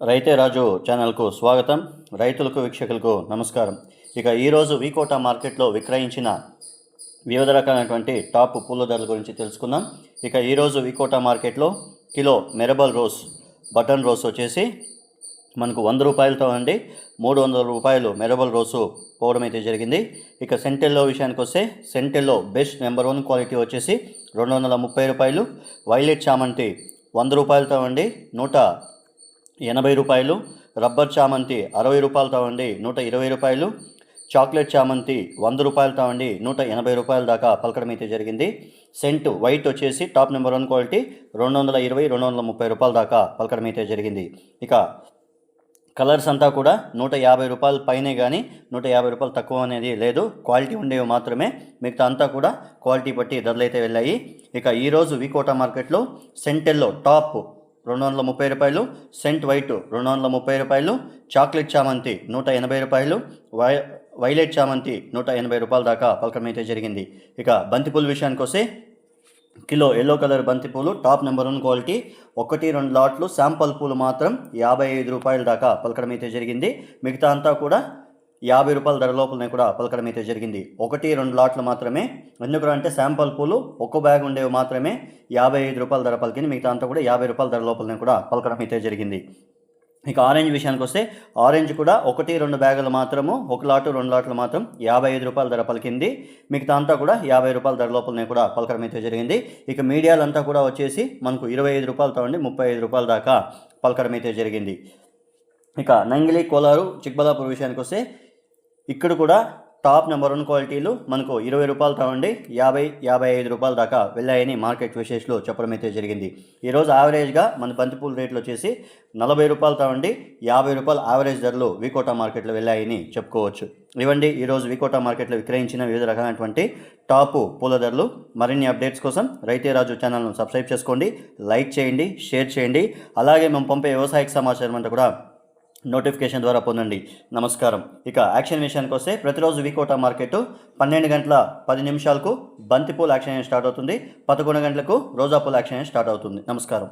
రైతే రాజు ఛానల్కు స్వాగతం. రైతులకు వీక్షకులకు నమస్కారం. ఇక ఈరోజు వీకోటా మార్కెట్లో విక్రయించిన వివిధ రకాలైనటువంటి టాప్ పూల ధరల గురించి తెలుసుకుందాం. ఇక ఈరోజు వీకోటా మార్కెట్లో kilo marble rose button rose వచ్చేసి మనకు వంద రూపాయలతో అండి. మూడు వందల రూపాయలు మెరబల్ రోసు పోవడం అయితే జరిగింది. ఇక సెంటెల్లో విషయానికి వస్తే scent yellow best number one quality వచ్చేసి రెండు వందల ముప్పై రూపాయలు. వైలెట్ చామంతి వంద రూపాయలతో అండి. నూట ఎనభై రూపాయలు రబ్బర్ చామంతి అరవై రూపాయలతో అండి నూట ఇరవై రూపాయలు చాక్లెట్ చామంతి వంద రూపాయలతో అండి నూట ఎనభై రూపాయల దాకా పలకడం అయితే జరిగింది. సెంట్ వైట్ వచ్చేసి టాప్ నెంబర్ వన్ క్వాలిటీ రెండు వందల ఇరవై రెండు వందల ముప్పై రూపాయల దాకా పలకడం అయితే జరిగింది. ఇక కలర్స్ అంతా కూడా నూట యాభై రూపాయల పైనే కానీ నూట యాభై రూపాయలు తక్కువ అనేది లేదు. క్వాలిటీ ఉండేవి మాత్రమే. మిగతా అంతా కూడా క్వాలిటీ బట్టి ధరలు అయితే వెళ్ళాయి. ఇక ఈరోజు వికోటా మార్కెట్లో సెంటెల్లో టాప్ రెండు వందల ముప్పై రూపాయలు సెంట్ వైట్ రెండు వందల ముప్పై రూపాయలు చాక్లెట్ చామంతి నూట ఎనభై రూపాయలు వై వైలెట్ చామంతి నూట ఎనభై రూపాయల దాకా పలకడం అయితే జరిగింది. ఇక బంతిపూల విషయానికి వస్తే కిలో ఎల్లో కలర్ బంతిపూలు టాప్ నెంబర్ వన్ క్వాలిటీ ఒకటి రెండు లాట్లు శాంపల్ పూలు మాత్రం యాభై ఐదు రూపాయల దాకా పలకడం అయితే జరిగింది. మిగతా అంతా కూడా యాభై రూపాయల ధర లోపలనే కూడా పలకడం అయితే జరిగింది. ఒకటి రెండు లాట్లు మాత్రమే. ఎందుకు అంటే శాంపల్ పూలు ఒక్క బ్యాగ్ ఉండేవి మాత్రమే. యాభై ఐదు రూపాయల ధర పలికింది. మిగతా అంతా కూడా యాభై రూపాయల ధర లోపలనే కూడా పలకడం అయితే జరిగింది. ఇక ఆరెంజ్ విషయానికి వస్తే ఆరెంజ్ కూడా ఒకటి రెండు బ్యాగులు మాత్రము ఒక లాటు రెండు లాట్లు మాత్రం యాభై ఐదు రూపాయల ధర పలికింది. మిగతా అంతా కూడా యాభై రూపాయల ధర లోపలనే కూడా పలకడం అయితే జరిగింది. ఇక మీడియాలంతా కూడా వచ్చేసి మనకు ఇరవై ఐదు రూపాయలతో ఉండి ముప్పై ఐదు రూపాయల దాకా పలకడం అయితే జరిగింది. ఇక నంగిలి కోలారు చిక్బలాపూర్ విషయానికి వస్తే ఇక్కడ కూడా టాప్ నెంబర్ వన్ క్వాలిటీలు మనకు ఇరవై రూపాయలతో ఉండి యాభై యాభై ఐదు రూపాయల దాకా వెళ్ళాయని మార్కెట్ విశేషాలు చెప్పడం అయితే జరిగింది. ఈరోజు యావరేజ్గా మన బంతిపూల రేట్లు వచ్చేసి నలభై రూపాయలతో ఉండి యాభై రూపాయల యావరేజ్ ధరలు వికోటా మార్కెట్లో వెళ్ళాయని చెప్పుకోవచ్చు. ఇవ్వండి ఈరోజు వికోటా మార్కెట్లో విక్రయించిన వివిధ రకాలైనటువంటి టాప్ పూల ధరలు. మరిన్ని అప్డేట్స్ కోసం రైతే రాజు ఛానల్ను సబ్స్క్రైబ్ చేసుకోండి. లైక్ చేయండి షేర్ చేయండి. అలాగే మేము పంపే వ్యవసాయక సమాచారం అంతా కూడా నోటిఫికేషన్ ద్వారా పొందండి. నమస్కారం. ఇక యాక్షన్ విషయానికి వస్తే ప్రతిరోజు వీకోటా మార్కెట్ పన్నెండు గంటల పది నిమిషాలకు బంతిపూల యాక్షన్ స్టార్ట్ అవుతుంది. పదకొండు గంటలకు రోజాపూల యాక్షన్ స్టార్ట్ అవుతుంది. నమస్కారం.